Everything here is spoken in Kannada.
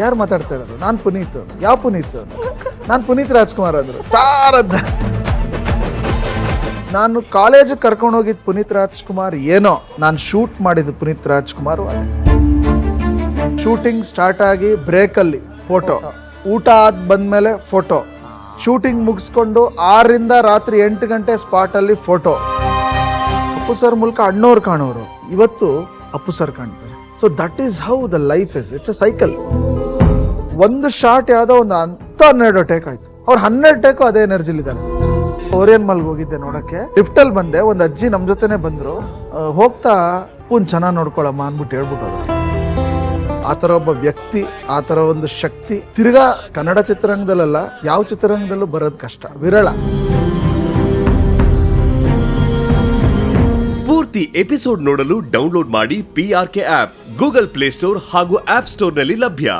ಯಾರು ಮಾತಾಡ್ತಾ ಇರೋದು? ನಾನು ಪುನೀತ್ ಯಾವ ಪುನೀತ್ ನಾನು ಪುನೀತ್ ರಾಜ್ಕುಮಾರ್ ಅಂದ್ರು. ಸಾರದ್ದ. ನಾನು ಕಾಲೇಜಿಗೆ ಕರ್ಕೊಂಡು ಹೋಗಿದ್ದು ಪುನೀತ್ ರಾಜ್ಕುಮಾರ್ ಏನೋ. ನಾನು ಶೂಟ್ ಮಾಡಿದ್ದು ಪುನೀತ್ ರಾಜ್ಕುಮಾರ್ ಶೂಟಿಂಗ್ ಸ್ಟಾರ್ಟ್ ಆಗಿ ಬ್ರೇಕಲ್ಲಿ ಫೋಟೋ. ಊಟ ಆದ ಬಂದ್ಮೇಲೆ ಫೋಟೋ. ಶೂಟಿಂಗ್ ಮುಗಿಸ್ಕೊಂಡು ಆರರಿಂದ ರಾತ್ರಿ ಎಂಟು ಗಂಟೆ ಸ್ಪಾಟಲ್ಲಿ ಫೋಟೋ. ಅಪ್ಪು ಸರ್ ಮೂಲಕ ಅಣ್ಣವ್ರು ಕಾಣೋರು. ಇವತ್ತು ಅಪ್ಪು ಸರ್ ಕಾಣ್ತಾರೆ. So that is how the life is it's a cycle ಒಂದು ಶಾರ್ಟ್ ಯಾವುದೋ ಒಂದು ಅಂತ ಹನ್ನೆರಡು ಟೇಕ್ ಆಯ್ತು. ಅವ್ರು ಹನ್ನೆರಡು ಟೇಕು ಅದೇ ಎನರ್ಜಿಲಿದ್ದಾರೆ ಓರಿಯನ್ ಮಲ್ಗೆ ಹೋಗಿದ್ದೆ ನೋಡಕ್ಕೆ. ಲಿಫ್ಟ್ ಅಲ್ಲಿ ಬಂದೆ. ಒಂದು ಅಜ್ಜಿ ನಮ್ಮ ಜೊತೆನೆ ಬಂದ್ರು. ಹೋಗ್ತಾ ಪೂನ್ ಚೆನ್ನಾಗಿ ನೋಡ್ಕೊಳಮ್ಮ ಅನ್ಬಿಟ್ಟು ಹೇಳ್ಬಿಟ್ಟು. ಆ ಥರ ಒಬ್ಬ ವ್ಯಕ್ತಿ, ಆ ಥರ ಒಂದು ಶಕ್ತಿ. ತಿರ್ಗಾ ಕನ್ನಡ ಚಿತ್ರರಂಗದಲ್ಲ ಯಾವ ಚಿತ್ರರಂಗದಲ್ಲೂ ಬರೋದು ಕಷ್ಟ. ವಿರಳ. ಪೂರ್ತಿ ಎಪಿಸೋಡ್ ನೋಡಲು ಡೌನ್ಲೋಡ್ ಮಾಡಿ P R K app Google Play Store ಹಾಗೂ ಆಪ್ ಸ್ಟೋರ್ನಲ್ಲಿ ಲಭ್ಯ.